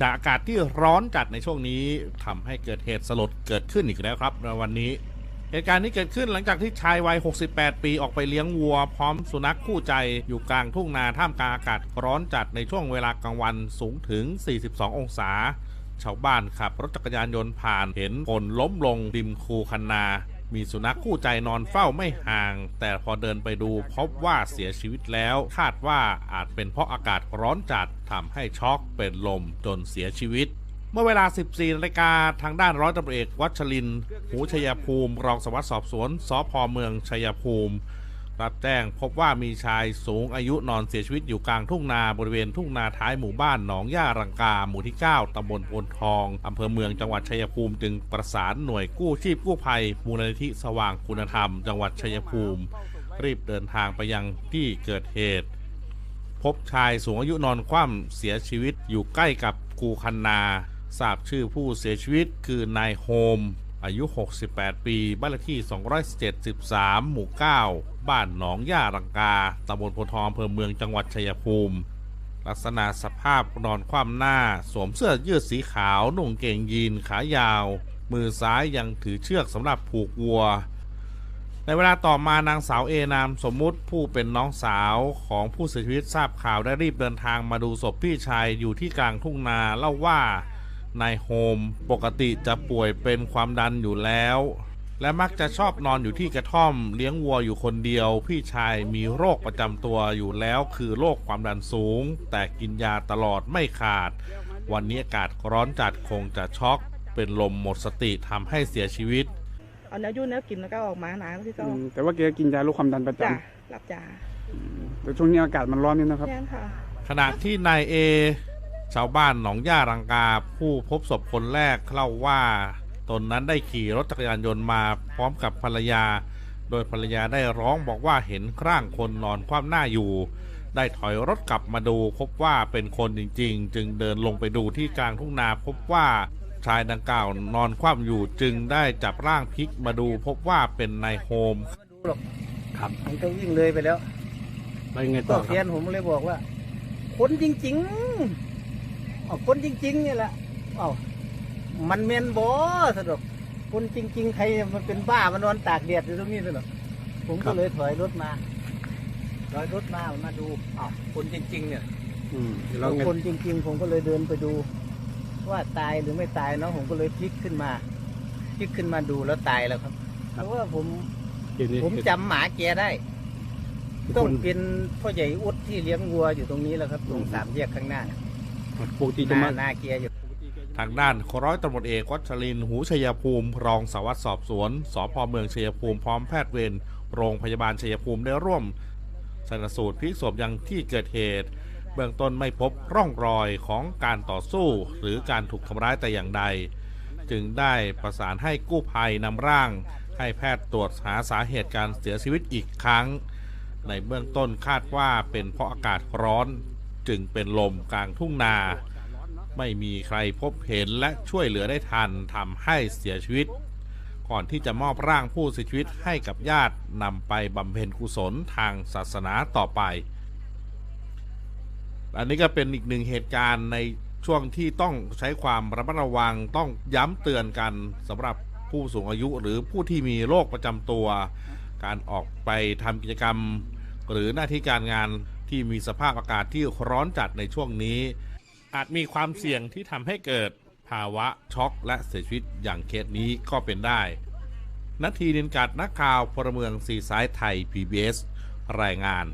จากอากาศที่ร้อนจัดในช่วงนี้ทำให้เกิดเหตุสลดเกิดขึ้นอีกแล้วครับในวันนี้ เหตุการณ์นี้เกิดขึ้นหลังจากที่ชายวัย 68 ปีออกไปเลี้ยงวัว พร้อมสุนัขคู่ใจอยู่กลางทุ่งนาท่ามกลางอากาศร้อนจัดในช่วงเวลากลางวันสูงถึง 42 องศา ชาวบ้านขับรถจักรยานยนต์ผ่านเห็นคนล้มลงริมคูคันนา มีสุนัขคู่ใจนอนเฝ้าไม่ห่าง แต่พอเดินไปดูพบว่าเสียชีวิตแล้ว คาดว่าอาจเป็นเพราะอากาศร้อนจัดทำให้ช็อกเป็นลมจนเสียชีวิตเมื่อเวลา 14นาฬิกาทางด้านร้อยตำรวจเอกวัชริน หูชัยภูมิ รองสวัสดิ์สอบสวนสพเมืองชัยภูมิ รับแจ้งพบว่ามีชายสูงอายุนอนเสียชีวิตอยู่กลางทุ่งนาบริเวณทุ่งนาท้ายหมู่บ้านหนองย่ารังกา หมู่ที่ 9 ตำบลโพนทอง อำเภอเมืองจังหวัดชัยภูมิ จึงประสานหน่วยกู้ชีพกู้ภัย มูลนิธิสว่างคุณธรรม จังหวัดชัยภูมิ รีบเดินทางไปยังที่เกิดเหตุ พบชายสูงอายุนอนคว่ำเสียชีวิตอยู่ใกล้กับกูคันนาทราบชื่อผู้เสียชีวิตคือนายโฮม อายุ 68 ปี บ้านเลขที่273หมู่ 9 บ้านหนองย่ารังกาตำบลโพทองอำเภอเมืองจังหวัดชัยภูมิ ลักษณะสภาพนอนคว่ำหน้า สวมเสื้อยืดสีขาว นุ่งเกงยีนขายาว มือซ้ายยังถือเชือกสำหรับผูกวัว ในเวลาต่อมานางสาวเอนามสมมุติผู้เป็นน้องสาวของผู้เสียชีวิตทราบข่าวได้รีบเดินทางมาดูศพพี่ชายอยู่ที่กลางทุ่งนาเล่าว่านายโฮมปกติจะป่วยเป็นความดันอยู่แล้ว และมักจะชอบนอนอยู่ที่กระท่อม เลี้ยงวัวอยู่คนเดียว พี่ชายมีโรคประจำตัวอยู่แล้วคือโรคความดันสูง แต่กินยาตลอดไม่ขาด วันนี้อากาศร้อนจัดคงจะช็อก เป็นลมหมดสติทำให้เสียชีวิต เอาเนื้อยุ่นเนื้อกินแล้วก็ออกมาหนาที่อืก็มแต่ว่าแกกินยาลดความดันประจจ้ะหลับจ้าำแต่ช่วงนี้อากาศมันร้อนนี่นะครับแย่ค่ะ ขณะที่นายเอ ชาวบ้านหนองย่ารังกาผู้พบศพคนแรกเล่าว่า ตนนั้นได้ขี่รถจักรยานยนต์มาพร้อมกับภรรยา โดยภรรยาได้ร้องบอกว่าเห็นร่างคนนอนคว่ำหน้าอยู่ ได้ถอยรถกลับมาดูพบว่าเป็นคนจริง ๆ จึงเดินลงไปดูที่กลางทุ่งนาพบว่าชายดังกล่าวนอนคว่ำอยู่จึงได้จับร่างพลิกมาดูพบว่าเป็นนายโฮมครับผมก็วิ่งเลยไปแล้วไปยังไงก็ต่อคเพียรับนผมเลยบอกว่า คนจริงๆเอาคนจริงๆเนี่ยแหละเอา มันเมนบอสะดอกคนจริง ๆ ใครมันเป็นบ้ามานอนตากแดดอยู่ตรงนี้สะดอกผมก็เลยถอยรถมาถอยรถมามาดูอ้าวคนจริง ๆ เนี่ยอืมแล้วไงคนจริง ๆ ผมก็เลยเดินไปดู ว่าตายหรือไม่ตายเนาะผมก็เลยพลิกขึ้นมาพลิกขึ้นมาดูแล้วตายแล้วครับเพราะว่าผมเห็นนี่ผมจำหมาแกได้ทุกต้อคงนเป็นพ่อใหญ่อุดที่เลี้ยงวัวอยู่ตรงนี้แหล้วครับ ตรงสามแยกข้างหน้าน่ะปกติหจะน้ามาหน้าเกียร์อยู่ ทางด้านร้อยตำรวจเอกวัชรินหูชัยภูมิ รองสารวัสดิ์สอบสวนสพเมืองชัยภูมิพร้อมแพทย์เวรโรงพยาบาลชัยภูมิได้ร่วมชนสูตรพลิกศพยังที่เกิดเหตุ เบื้องต้นไม่พบร่องรอยของการต่อสู้หรือการถูกทำร้ายแต่อย่างใด จึงได้ประสานให้กู้ภัยนำร่าง ให้แพทย์ตรวจหาสาเหตุการเสียชีวิตอีกครั้ง ในเบื้องต้นคาดว่าเป็นเพราะอากาศร้อนจึงเป็นลมกลางทุ่งนา ไม่มีใครพบเห็นและช่วยเหลือได้ทันทำให้เสียชีวิต ก่อนที่จะมอบร่างผู้เสียชีวิตให้กับญาตินำไปบำเพ็ญกุศลทางศาสนาต่อไป อันนี้ก็เป็นอีกหนึ่งเหตุการณ์ในช่วงที่ต้องใช้ความระมัดระวังต้องย้ำเตือนกันสำหรับผู้สูงอายุหรือผู้ที่มีโรคประจำตัว การออกไปทำกิจกรรม หรือหน้าที่การงานที่มีสภาพอากาศที่ร้อนจัดในช่วงนี้ อาจมีความเสี่ยงที่ทำให้เกิดภาวะช็อกและเสียชีวิตอย่างเคสนี้ก็เป็นได้นาทีนินกัดนักข่าวพลเมืองซีซ้ายไทย PBS รายงาน